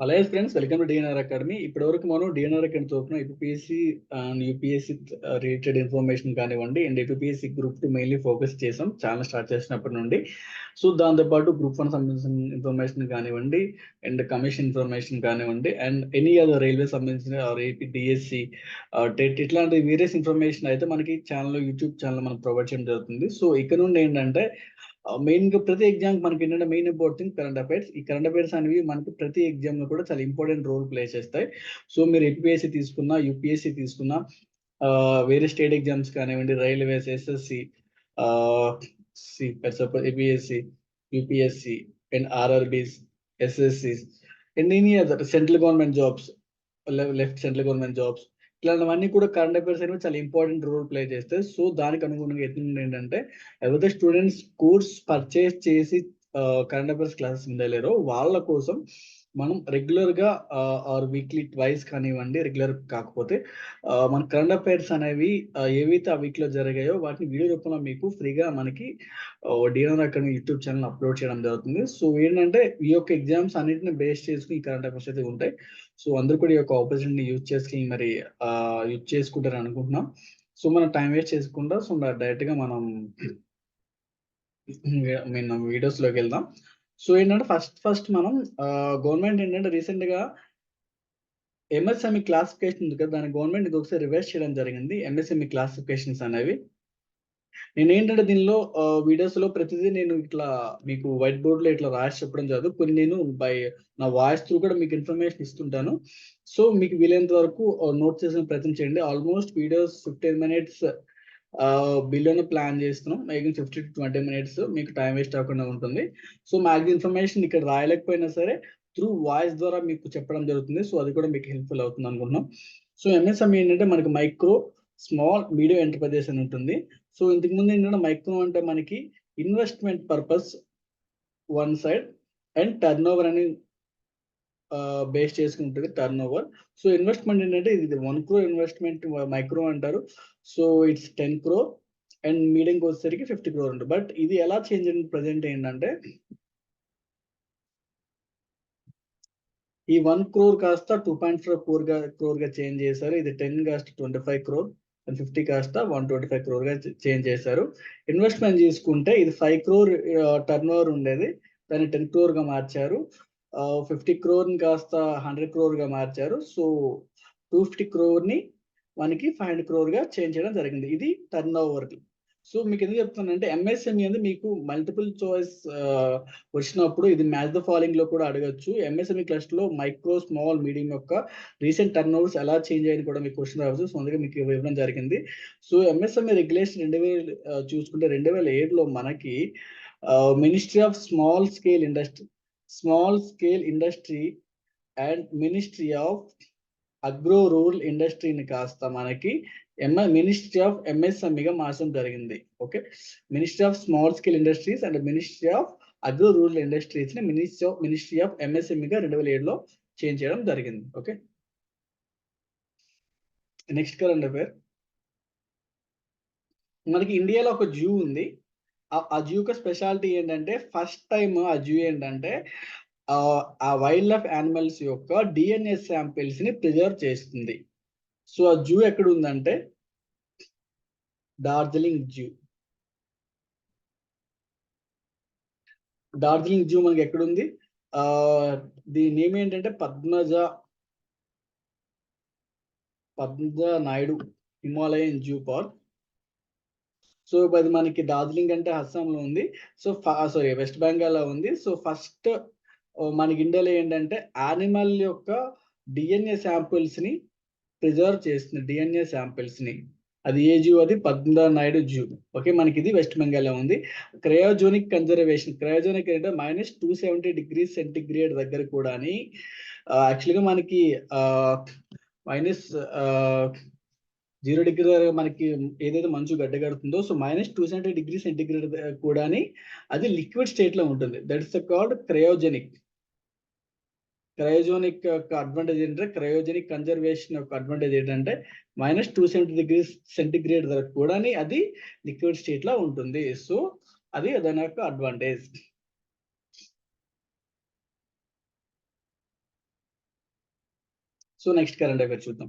Hello friends welcome to DNR academy ఇప్పటి వరకు మనం డిఎన్ఆర్ అకాడమీ తరఫున APSC and UPSC related information కానివ్వండి and APSC group two mainly focus చేసాం. Channel start చేసినప్పటి నుండి. సో దాంతోపాటు గ్రూప్ వన్ సంబంధించిన ఇన్ఫర్మేషన్ కానివ్వండి అండ్ కమిషన్ ఇన్ఫర్మేషన్ కానివ్వండి అండ్ ఎనీ అదర్ రైల్వే సంబంధించిన ఏపీ డిఎస్సి టెట్ ఇట్లాంటి వేరియస్ ఇన్ఫర్మేషన్ అయితే మనకి ఛానల్ యూట్యూబ్ ఛానల్ మనకు ప్రొవైడ్ చేయడం జరుగుతుంది. సో ఇక్కడ నుండి ఏంటంటే మెయిన్గా ప్రతి ఎగ్జామ్ మనకి ఏంటంటే మెయిన్ ఇంపార్టెంట్ కరెంట్ అఫైర్స్ ఈ కరెంట్ అఫైర్స్ అనేవి మనకి ప్రతి ఎగ్జామ్లో కూడా చాలా ఇంపార్టెంట్ రోల్ ప్లే చేస్తాయి. సో మీరు ఏపీఎస్సి తీసుకున్నా యూపీఎస్సి తీసుకున్నా వేరే స్టేట్ ఎగ్జామ్స్ కానివ్వండి railways SSC APSC UPSC and RRBs SSC and any other central government jobs left central government jobs ఇట్లాంటివన్నీ కూడా కరెంట్ అఫైర్స్ అనేవి చాలా ఇంపార్టెంట్ రోల్ ప్లే చేస్తాయి. సో దానికి అనుగుణంగా ఎత్తుంది ఏంటంటే ఎవరైతే స్టూడెంట్స్ కోర్స్ పర్చేస్ చేసి కరెంట్ అఫైర్స్ క్లాసెస్ ఉండలేరో వాళ్ళ కోసం మనం రెగ్యులర్గా ఆర్ వీక్లీ ట్వైస్ కానివ్వండి రెగ్యులర్ కాకపోతే మన కరెంట్ అఫైర్స్ అనేవి ఏవైతే ఆ వీక్లో జరిగాయో వాటిని వీడియో రూపంలో మీకు ఫ్రీగా మనకి డిఎన్ఆర్ అక్కడ యూట్యూబ్ ఛానల్ అప్లోడ్ చేయడం జరుగుతుంది. సో ఏంటంటే ఈ యొక్క ఎగ్జామ్స్ అన్నింటిని బేస్ చేసుకుని ఈ కరెంట్ అఫైర్స్ అయితే ఉంటాయి. సో అందరూ కూడా ఈ యొక్క ఆపర్చునిటీ యూజ్ చేసుకుని మరి యూజ్ చేసుకుంటారు అనుకుంటున్నాం. సో మనం టైం వేస్ట్ చేసుకుంటా సో డైరెక్ట్గా మనం మీన్ వీడియోస్లోకి వెళ్దాం. సో ఏంటంటే ఫస్ట్ ఫస్ట్ మనం గవర్నమెంట్ ఏంటంటే రీసెంట్గా ఎంఎస్ఎంఈ క్లాసిఫికేషన్ ఉంది కదా దాని గవర్నమెంట్ ఒకసారి రివైజ్ చేయడం జరిగింది. ఎంఎస్ఎంఈ క్లాసిఫికేషన్స్ అనేవి. నేను ఏంటంటే దీనిలో వీడియోస్లో ప్రతిదీ నేను ఇట్లా మీకు వైట్ బోర్డ్లో ఇట్లా రాసి చెప్పడం జరగదు కొన్ని నేను బై నా వాయిస్ త్రూ కూడా మీకు ఇన్ఫర్మేషన్ ఇస్తుంటాను. సో మీకు వీలైనంత వరకు నోట్ చేసిన ప్రయత్నం చేయండి. ఆల్మోస్ట్ వీడియోస్ ఫిఫ్టీన్ మినిట్స్ బిల్లోని ప్లాన్ చేస్తున్నాం. Maximum fifty to twenty minutes మీకు టైం వేస్ట్ అవ్వకుండా ఉంటుంది. సో మ్యాక్సిమం ఇన్ఫర్మేషన్ ఇక్కడ రాయలేకపోయినా సరే త్రూ వాయిస్ ద్వారా మీకు చెప్పడం జరుగుతుంది. సో అది కూడా మీకు హెల్ప్ఫుల్ అవుతుంది అనుకుంటున్నాం. సో ఎంఎస్ఎం ఏంటంటే మనకి మైక్రో స్మాల్ మీడియం ఎంటర్ప్రైజెస్ అని ఉంటుంది. సో ఇంతకు ముందు ఏంటంటే మైక్రో అంటే మనకి investment purpose one side and turnover అని బేస్ చేసుకుంటుంది టర్న్ ఓవర్ సో ఇన్వెస్ట్మెంట్ ఏంటంటే ఇది వన్ క్రో ఇన్వెస్ట్మెంట్ మైక్రో అంటారు. So it's ten crore and మీడియంకి వచ్చేసరికి ఫిఫ్టీ క్రోర్ ఉంటుంది బట్ ఇది ఎలా చేంజ్ అయింది? ప్రజెంట్ ఏంటంటే ఈ వన్ క్రోర్ కాస్త టూ పాయింట్ ఫైవ్ క్రోర్గా క్రోర్గా చేంజ్ చేశారు. ఇది టెన్ కాస్త twenty five crore and fifty కాస్త వన్ ట్వంటీ ఫైవ్ క్రోర్గా చేంజ్ చేశారు. ఇన్వెస్ట్మెంట్ తీసుకుంటే ఇది ఫైవ్ క్రోర్ టర్న్ ఓవర్ ఉండేది. దాన్ని టెన్ క్రోర్గా మార్చారు. ఫిఫ్టీ క్రోర్ని కాస్త హండ్రెడ్ క్రోర్గా మార్చారు. సో టూ ఫిఫ్టీ క్రోర్ని మనకి ఫైవ్ హండ్రెడ్ క్రోర్గా చేంజ్ చేయడం జరిగింది. ఇది టర్న్ ఓవర్ సో మీకు ఎందుకు చెప్తానంటే ఎంఎస్ఎంఈ అనేది మీకు మల్టిపుల్ చాయిస్ వచ్చినప్పుడు ఇది మ్యాచ్ ద ఫాలోయింగ్లో కూడా అడగచ్చు. ఎంఎస్ఎంఈ క్లస్టర్లో మైక్రో స్మాల్ మీడియం యొక్క రీసెంట్ టర్న్ ఓవర్స్ ఎలా చేంజ్ అయ్యింది కూడా మీకు క్వశ్చన్ రావచ్చు. సో అందుకే మీకు ఇవ్వడం జరిగింది. సో ఎంఎస్ఎంఈ రెగ్యులేషన్ రెండు వేల చూసుకుంటే రెండు వేల ఏడులో మనకి ministry of small scale industry small scale industry and ministry of agro rural ఇండస్ట్రీని కాస్త మనకి ఎంఐ మినిస్ట్రీ ఆఫ్ ఎంఎస్ఎంఈగా మార్చడం జరిగింది. Okay ministry of small scale industries and ministry of agro rural ఇండస్ట్రీస్ని ministry of ministry of ఎంఎస్ఎంఈగా రెండు వేల ఏడులో చేంజ్ చేయడం జరిగింది. ఓకే నెక్స్ట్ కరెంట్ అఫేర్ మనకి ఇండియాలో ఒక జూ ఉంది. ఆ యొక్క స్పెషాలిటీ ఏంటంటే ఫస్ట్ టైం ఆ జూ ఏంటంటే ఆ వైల్డ్ లైఫ్ యానిమల్స్ యొక్క డిఎన్ఏ శాంపిల్స్ని ప్రిజర్వ్ చేస్తుంది. సో ఆ జూ ఎక్కడ ఉందంటే డార్జిలింగ్ జూ. డార్జిలింగ్ జూ మనకి ఎక్కడుంది? ఆ దీని నేమ్ ఏంటంటే Padmaja Padmaja Naidu Himalayan zoo park. So అది మనకి డార్జిలింగ్ అంటే అస్సాంలో ఉంది. సో సారీ వెస్ట్ బెంగాల్లో ఉంది. సో ఫస్ట్ మనకి ఇండియాలో ఏంటంటే యానిమల్ యొక్క డిఎన్ఏ శాంపిల్స్ని ప్రిజర్వ్ చేస్తుంది డిఎన్ఏ శాంపిల్స్ని. అది ఏ జూ? అది పద్మా నాయుడు జూ. ఓకే మనకి ఇది వెస్ట్ బెంగాల్లో ఉంది. క్రయోజోనిక్ కన్జర్వేషన్ క్రయోజోనిక్ అంటే minus two seventy degree centigrade దగ్గర కూడా యాక్చువల్గా మనకి మైనస్ జీరో డిగ్రీ దగ్గర మనకి ఏదైతే మంచు గడ్డగడుతుందో so minus two seventy degree centigrade కూడా అది లిక్విడ్ స్టేట్లో ఉంటుంది. That is called cryogenic cryogenic యొక్క అడ్వాంటేజ్ ఏంటంటే క్రయోజెనిక్ కన్జర్వేషన్ యొక్క అడ్వాంటేజ్ ఏంటంటే minus two seventy degree centigrade ధర కూడా అది లిక్విడ్ స్టేట్లో ఉంటుంది. సో అది దాని యొక్క advantage so next current affair చూద్దాం.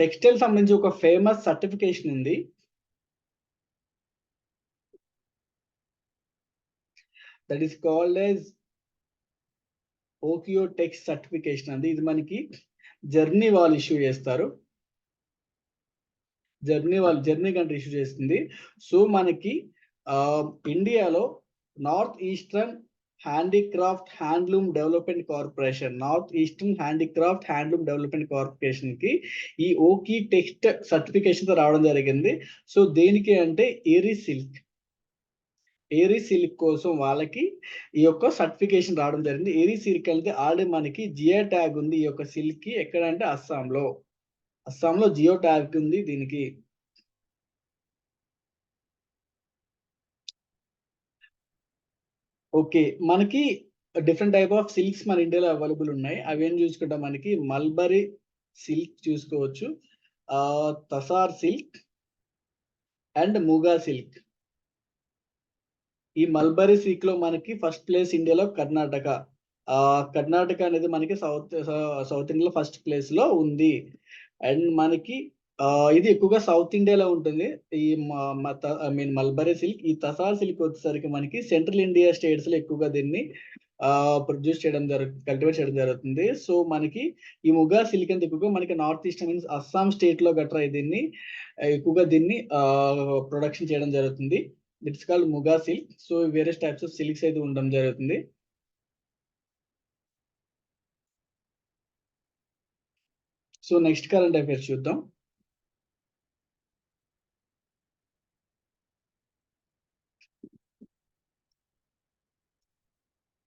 టెక్స్టైల్ సంబంధించి ఒక ఫేమస్ సర్టిఫికేషన్ ఉంది. That is called S Oeko Tex certification అండి. ఇది మనకి జర్నీ వాళ్ళు ఇష్యూ చేస్తారు. జర్నీ వాళ్ళు జర్నీ కంట్రీ ఇష్యూ చేస్తుంది. సో మనకి ఇండియాలో north eastern handicraft handloom development corporation north eastern handicraft handloom development కార్పొరేషన్కి ఈ ఓకీ టెక్స్ట్ సర్టిఫికేషన్తో రావడం జరిగింది. సో దేనికి అంటే ఏరీ సిల్క్ ఏరీ సిల్క్ కోసం వాళ్ళకి ఈ యొక్క సర్టిఫికేషన్ రావడం జరిగింది. ఏరీ సిల్క్ అంటే ఆల్రెడీ మనకి జియో ట్యాగ్ ఉంది ఈ యొక్క సిల్క్కి. ఎక్కడంటే అస్సాంలో. అస్సాంలో జియో ట్యాగ్ ఉంది దీనికి. ఓకే మనకి డిఫరెంట్ టైప్ ఆఫ్ సిల్క్స్ మన ఇండియాలో అవైలబుల్ ఉన్నాయి. అవి ఏం చూసుకుంటే మనకి మల్బరీ సిల్క్ చూసుకోవచ్చు tussar silk and muga silk. ఈ మల్బరీ సిల్క్లో మనకి ఫస్ట్ ప్లేస్ ఇండియాలో కర్ణాటక. ఆ కర్ణాటక అనేది మనకి సౌత్ సౌత్ ఇండియాలో ఫస్ట్ ప్లేస్లో ఉంది. అండ్ మనకి ఇది ఎక్కువగా సౌత్ ఇండియాలో ఉంటుంది. ఈ ఐ మీన్ మల్బరీ సిల్క్ ఈ తసార్ సిల్క్ వచ్చేసరికి మనకి సెంట్రల్ ఇండియా స్టేట్స్లో ఎక్కువగా దీన్ని ప్రొడ్యూస్ చేయడం జరుగుతుంది కల్టివేట్ చేయడం జరుగుతుంది. సో మనకి ఈ ముగా సిల్క్ అంత ఎక్కువగా మనకి నార్త్ ఈస్ట్ మీన్స్ అస్సాం స్టేట్లో గట్రా దీన్ని ఎక్కువగా దీన్ని ప్రొడక్షన్ చేయడం జరుగుతుంది. It's called muga silk. So various types of silks అయితే ఉండడం జరుగుతుంది. సో నెక్స్ట్ కరెంట్ అఫైర్స్ చూద్దాం.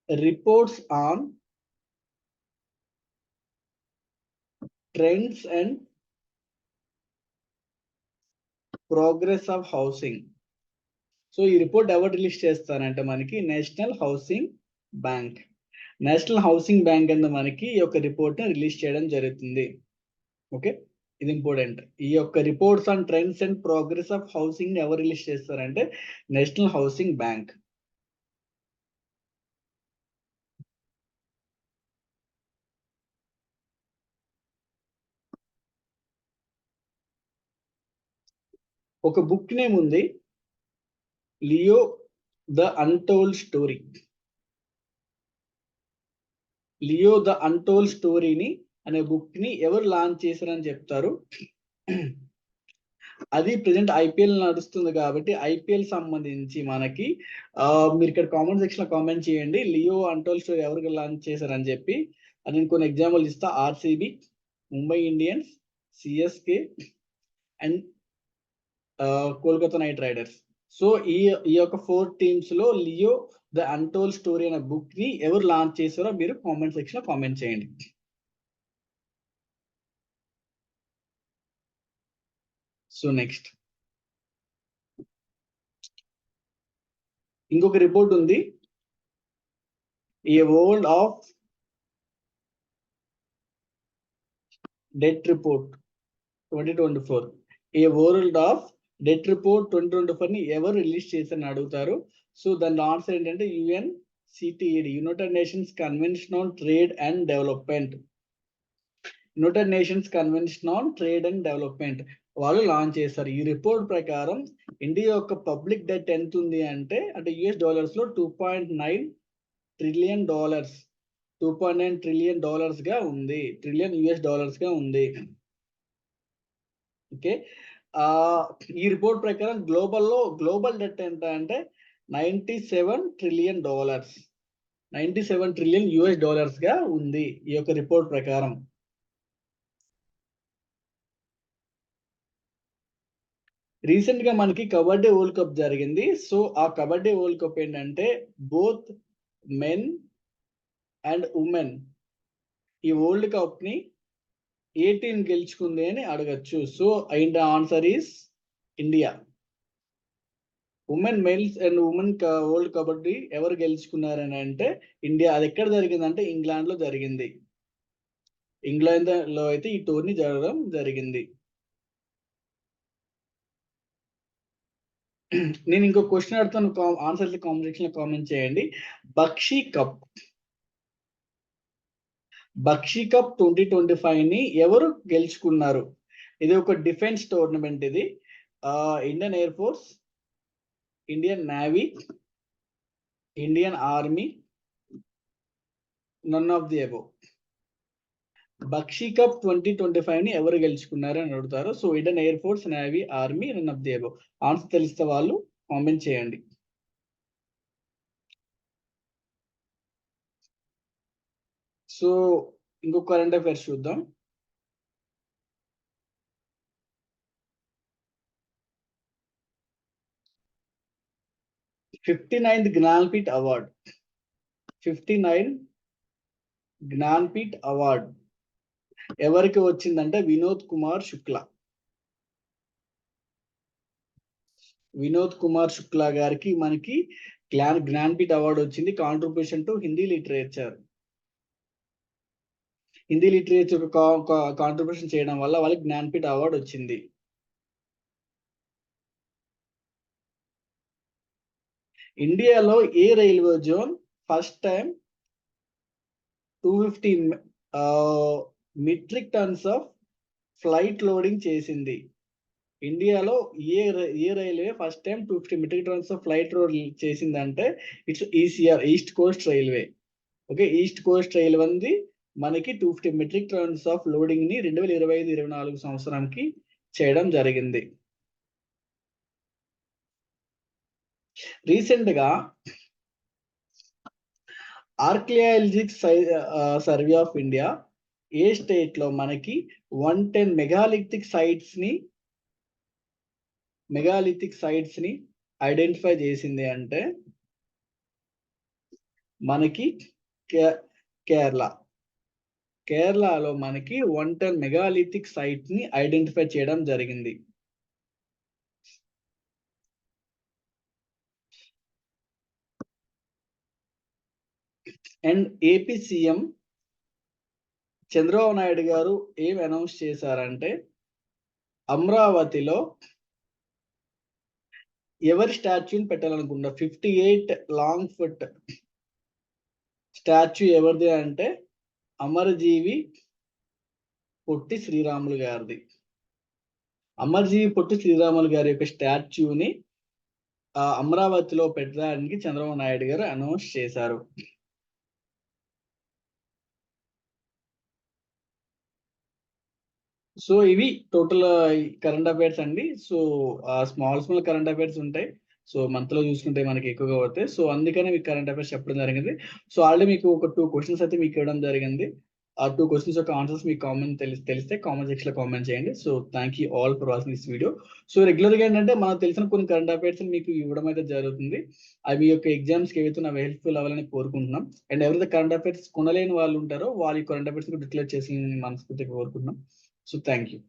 Reports on trends and progress of housing so ఈ రిపోర్ట్ ఎవరు రిలీజ్ చేస్తారంటే మనకి national housing bank national housing bank కింద మనకి ఈ యొక్క రిపోర్ట్ని రిలీజ్ చేయడం జరుగుతుంది. ఓకే ఇది ఇంపార్టెంట్ ఈ యొక్క reports on trends and progress of housing ఎవరు రిలీజ్ చేస్తారంటే నేషనల్ హౌసింగ్ బ్యాంక్ ఒక బుక్ నేమ్ ఉంది. Leo the untold story. Leo the untold స్టోరీని అనే బుక్ని ఎవరు లాంచ్ చేశారని చెప్తారు. అది ప్రజెంట్ ఐపీఎల్ నడుస్తుంది కాబట్టి ఐపీఎల్ సంబంధించి మనకి మీరు ఇక్కడ కామెంట్ సెక్షన్లో కామెంట్ చేయండి. లియో అంటోల్ స్టోరీ ఎవరికి లాంచ్ చేశారని చెప్పి నేను కొన్ని ఎగ్జాంపుల్ ఇస్తా. RCB Mumbai Indians CSK and Kolkata Knight Riders. So ఈ ఈ యొక్క ఫోర్ టీమ్స్లో లియో ద అన్టోల్ స్టోరీ అనే బుక్ని ఎవరు లాంచ్ చేశారో మీరు కామెంట్ సెక్షన్లో కామెంట్ చేయండి. సో నెక్స్ట్ ఇంకొక రిపోర్ట్ ఉంది. A world of debt report twenty twenty four a world of debt report twenty twenty ఫోర్ని ఎవరు రిలీజ్ చేశారని అడుగుతారు. సో దాని ఆన్సర్ ఏంటంటే UN CTED United Nations convention on trade and development. United Nations convention on trade and development వాళ్ళు launch చేస్తారు ఈ report ప్రకారం India యొక్క పబ్లిక్ డెట్ ఎంత ఉంది అంటే అంటే US డాలర్స్లో two point nine trillion dollars two point nine trillion డాలర్స్గా ఉంది ట్రిలియన్ యుఎస్ డాలర్స్గా ఉంది. ఓకే? ఈ రిపోర్ట్ ప్రకారం గ్లోబల్లో గ్లోబల్ డెట్ ఎంత అంటే ninety seven trillion dollars ninety seven trillion US డాలర్స్గా ఉంది ఈ యొక్క రిపోర్ట్ ప్రకారం. రీసెంట్గా మనకి కబడ్డీ వరల్డ్ కప్ జరిగింది. సో ఆ కబడ్డీ వరల్డ్ కప్ ఏంటంటే బోత్ మెన్ అండ్ ఉమెన్ ఈ వరల్డ్ కప్ని ఏ టీం గెలుచుకుంది అని అడగచ్చు. So and answer is India women males and women world kabaddi ఎవరు గెలుచుకున్నారని అంటే ఇండియా అది ఎక్కడ జరిగిందంటే ఇంగ్లాండ్లో జరిగింది. ఇంగ్లాండ్లో అయితే ఈ టోర్నీ జరగడం జరిగింది. నేను ఇంకో క్వశ్చన్ అడుగుతాను. ఆన్సర్ కాంపిటీషన్లో కామెంట్ చేయండి. Bakshi cup. Bakshi cup twenty twenty ఫైవ్ని ఎవరు గెలుచుకున్నారు? ఇది ఒక డిఫెన్స్ టోర్నమెంట్ ఇది. Indian air force Indian navy Indian army none of the above Bakshi cup twenty twenty ఫైవ్ని ఎవరు గెలుచుకున్నారు అని అడుగుతారు. So Indian air force navy army none of the above answer తెలిస్తే వాళ్ళు కామెంట్ చేయండి. సో ఇంకొక కరెంట్ అఫైర్స్ చూద్దాం. Fifty ninth Jnanpith award fifty nine Jnanpith award ఎవరికి వచ్చిందంటే వినోద్ కుమార్ శుక్లా. వినోద్ కుమార్ శుక్లా గారికి మనకి జ్ఞాన్ జ్ఞాన్పీఠ్ అవార్డు వచ్చింది. Contribution to Hindi literature Hindi literature contribution చేయడం వల్ల వాళ్ళకి జ్ఞానపీఠ అవార్డు వచ్చింది. ఇండియాలో ఏ railway zone first time two fifty metric tons of freight loading చేసింది? ఇండియాలో ఏ ఏ railway first time two fifty metric tons of freight load చేసిందంటే it's ECR east coast railway. Okay east coast railway ఉంది. మనకి two fifty metric tons of లోడింగ్ని రెండు వేల ఇరవై ఐదు ఇరవై నాలుగు సంవత్సరానికి చేయడం జరిగింది. రీసెంట్గా ఆర్కియాలజిక్ సర్వే ఆఫ్ ఇండియా ఏ స్టేట్లో మనకి వన్ టెన్ మెగాలిథిక్ సైట్స్ని మెగాలిథిక్ సైట్స్ని ఐడెంటిఫై చేసింది అంటే మనకి కేరళ. కేరళలో మనకి వన్ టెన్ మెగాలిథిక్ సైట్ని ఐడెంటిఫై చేయడం జరిగింది. And AP CM Chandrababu Naidu గారు ఏం అనౌన్స్ చేశారంటే అమరావతిలో ఎవరి స్టాచ్యూని పెట్టాలనుకుంటా fifty eight long foot statue ఎవరిది అంటే అమరజీవి పొట్టి శ్రీరాములు గారిది. అమరజీవి పొట్టి శ్రీరాములు గారి యొక్క స్టాచ్యూని అమరావతిలో పెట్టడానికి చంద్రబాబు నాయుడు గారు అనౌన్స్ చేశారు. సో ఇవి టోటల్ కరెంట్ అఫైర్స్ అండి. So small small current affairs ఉంటాయి. సో మంత్లో చూసుకుంటే మనకి ఎక్కువగా అవుతాయి సో అందుకనే మీకు కరెంట్ అఫైర్స్ చెప్పడం జరిగింది. సో ఆల్రెడీ మీకు ఒక టూ క్వశ్చన్స్ అయితే మీకు ఇవ్వడం జరిగింది. ఆ టూ క్వశ్చన్స్ యొక్క ఆన్సర్స్ మీకు కామెంట్ తెలిసి తెలిస్తే కామెంట్ సెక్షన్లో కామెంట్ చేయండి. So thank you all for watching this video so రెగ్యులర్గా ఏంటంటే మనకు తెలిసిన కొన్ని కరెంట్ అఫైర్స్ మీకు ఇవ్వడం అయితే జరుగుతుంది. అవి యొక్క ఎగ్జామ్స్కి ఏవైతే నాకు హెల్ప్ఫుల్ అవ్వాలని కోరుకుంటున్నాం. అండ్ ఎవరైతే కరెంట్ అఫైర్స్ కొనలేని వాళ్ళు ఉంటారో వాళ్ళ కరెంట్ అఫైర్స్ డిక్లేర్ చేసి మనస్ఫూర్తిగా కోరుకుంటున్నాం. So thank you